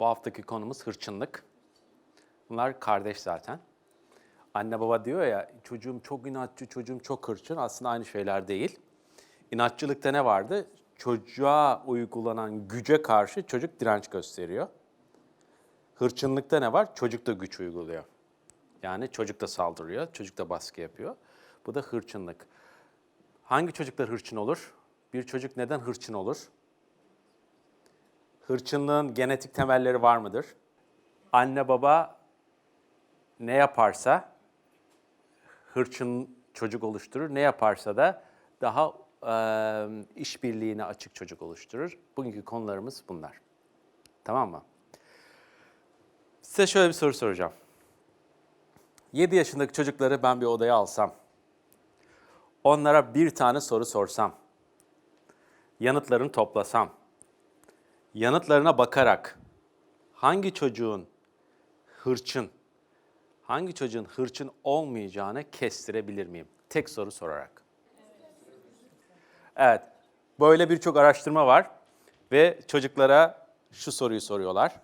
Bu haftaki konumuz hırçınlık. Bunlar kardeş zaten. Anne baba diyor ya çocuğum çok inatçı, çocuğum çok hırçın. Aslında aynı şeyler değil. İnatçılıkta ne vardı? Çocuğa uygulanan güce karşı çocuk direnç gösteriyor. Hırçınlıkta ne var? Çocuk da güç uyguluyor. Yani çocuk da saldırıyor, çocuk da baskı yapıyor. Bu da hırçınlık. Hangi çocuklar hırçın olur? Bir çocuk neden hırçın olur? Hırçınlığın genetik temelleri var mıdır? Anne baba ne yaparsa hırçın çocuk oluşturur. Ne yaparsa da daha e, işbirliğine açık çocuk oluşturur. Bugünkü konularımız bunlar. Tamam mı? Size şöyle bir soru soracağım. 7 yaşındaki çocukları ben bir odaya alsam, onlara bir tane soru sorsam, yanıtlarını toplasam, yanıtlarına bakarak hangi çocuğun hırçın, hangi çocuğun hırçın olmayacağını kestirebilir miyim? Tek soru sorarak. Evet, böyle birçok araştırma var ve çocuklara şu soruyu soruyorlar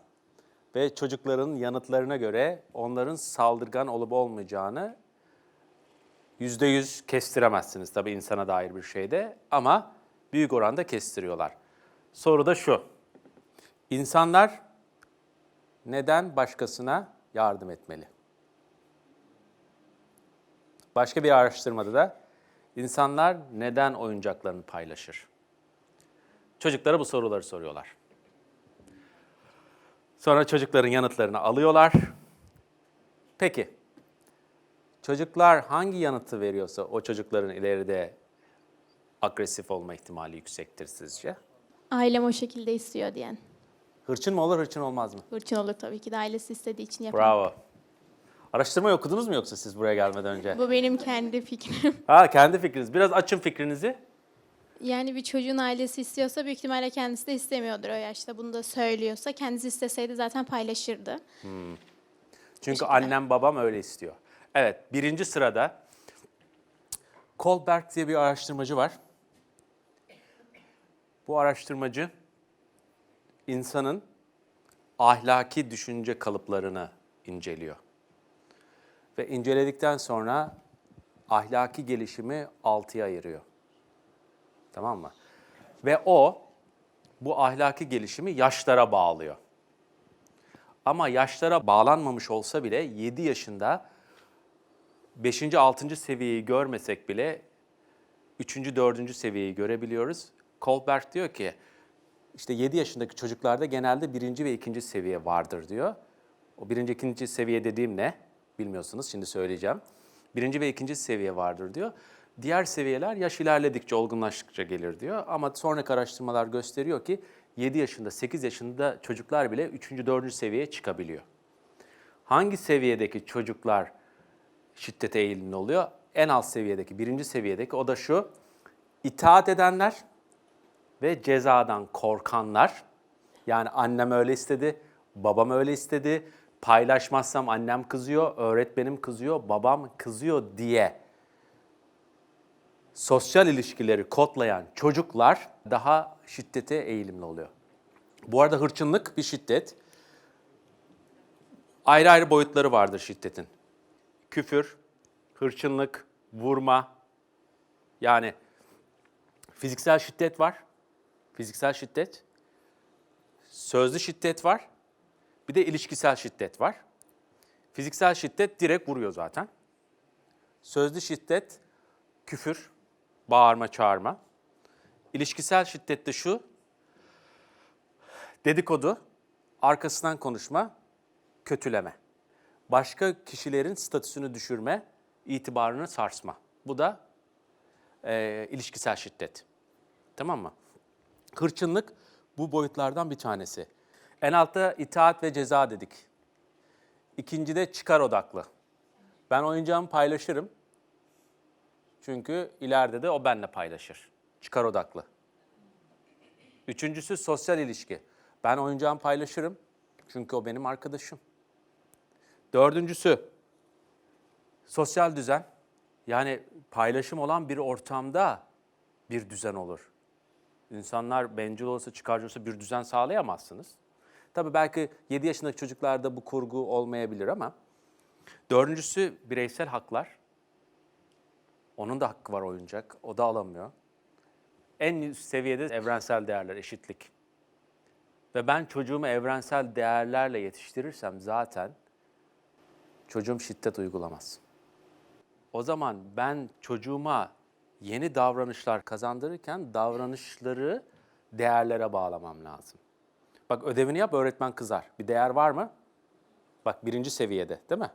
ve çocukların yanıtlarına göre onların saldırgan olup olmayacağını yüzde yüz kestiremezsiniz tabii insana dair bir şeyde ama büyük oranda kestiriyorlar. Soru da şu. İnsanlar neden başkasına yardım etmeli? Başka bir araştırmada da insanlar neden oyuncaklarını paylaşır? Çocuklara bu soruları soruyorlar. Sonra çocukların yanıtlarını alıyorlar. Peki, çocuklar hangi yanıtı veriyorsa o çocukların ileride agresif olma ihtimali yüksektir sizce? Ailem o şekilde istiyor diyen. Hırçın mı olur, hırçın olmaz mı? Hırçın olur tabii ki de ailesi istediği için yapar. Bravo. Araştırmayı okudunuz mu yoksa siz buraya gelmeden önce? Bu benim kendi fikrim. Ha kendi fikriniz. Biraz açın fikrinizi. Yani bir çocuğun ailesi istiyorsa büyük ihtimalle kendisi de istemiyordur o yaşta. Bunu da söylüyorsa kendisi isteseydi zaten paylaşırdı. Çünkü Teşekkürler. annem babam öyle istiyor. Evet, birinci sırada Kohlberg diye bir araştırmacı var. Bu araştırmacı insanın ahlaki düşünce kalıplarını inceliyor. Ve inceledikten sonra ahlaki gelişimi altıya ayırıyor. Tamam mı? Ve o bu ahlaki gelişimi yaşlara bağlıyor. Ama yaşlara bağlanmamış olsa bile 7 yaşında 5. 6. seviyeyi görmesek bile 3. 4. seviyeyi görebiliyoruz. Kohlberg diyor ki işte 7 yaşındaki çocuklarda genelde 1. ve 2. seviye vardır diyor. O 1. 2. seviye dediğim ne? Bilmiyorsunuz şimdi söyleyeceğim. 1. ve 2. seviye vardır diyor. Diğer seviyeler yaş ilerledikçe, olgunlaştıkça gelir diyor. Ama sonraki araştırmalar gösteriyor ki 7 yaşında, 8 yaşında çocuklar bile 3. 4. seviyeye çıkabiliyor. Hangi seviyedeki çocuklar şiddete eğilimli oluyor? En alt seviyedeki, birinci seviyedeki o da şu. itaat edenler ve cezadan korkanlar. Yani annem öyle istedi, babam öyle istedi. Paylaşmazsam annem kızıyor, öğretmenim kızıyor, babam kızıyor diye sosyal ilişkileri kodlayan çocuklar daha şiddete eğilimli oluyor. Bu arada hırçınlık bir şiddet. Ayrı ayrı boyutları vardır şiddetin. Küfür, hırçınlık, vurma. Yani fiziksel şiddet var. Fiziksel şiddet. Sözlü şiddet var. Bir de ilişkisel şiddet var. Fiziksel şiddet direkt vuruyor zaten. Sözlü şiddet küfür, bağırma, çağırma. İlişkisel şiddet de şu, dedikodu, arkasından konuşma, kötüleme. Başka kişilerin statüsünü düşürme, itibarını sarsma. Bu da e, ilişkisel şiddet. Tamam mı? Hırçınlık bu boyutlardan bir tanesi. En altta itaat ve ceza dedik. İkincide çıkar odaklı. Ben oyuncağımı paylaşırım. Çünkü ileride de o benimle paylaşır. Çıkar odaklı. Üçüncüsü sosyal ilişki. Ben oyuncağımı paylaşırım. Çünkü o benim arkadaşım. Dördüncüsü sosyal düzen. Yani paylaşım olan bir ortamda bir düzen olur. İnsanlar bencil olsa çıkarcı olsa bir düzen sağlayamazsınız. Tabii belki 7 yaşındaki çocuklarda bu kurgu olmayabilir ama dördüncüsü bireysel haklar. Onun da hakkı var oyuncak. O da alamıyor. En üst seviyede evrensel değerler, eşitlik. Ve ben çocuğumu evrensel değerlerle yetiştirirsem zaten çocuğum şiddet uygulamaz. O zaman ben çocuğuma yeni davranışlar kazandırırken davranışları değerlere bağlamam lazım. Bak ödevini yap öğretmen kızar. Bir değer var mı? Bak birinci seviyede değil mi?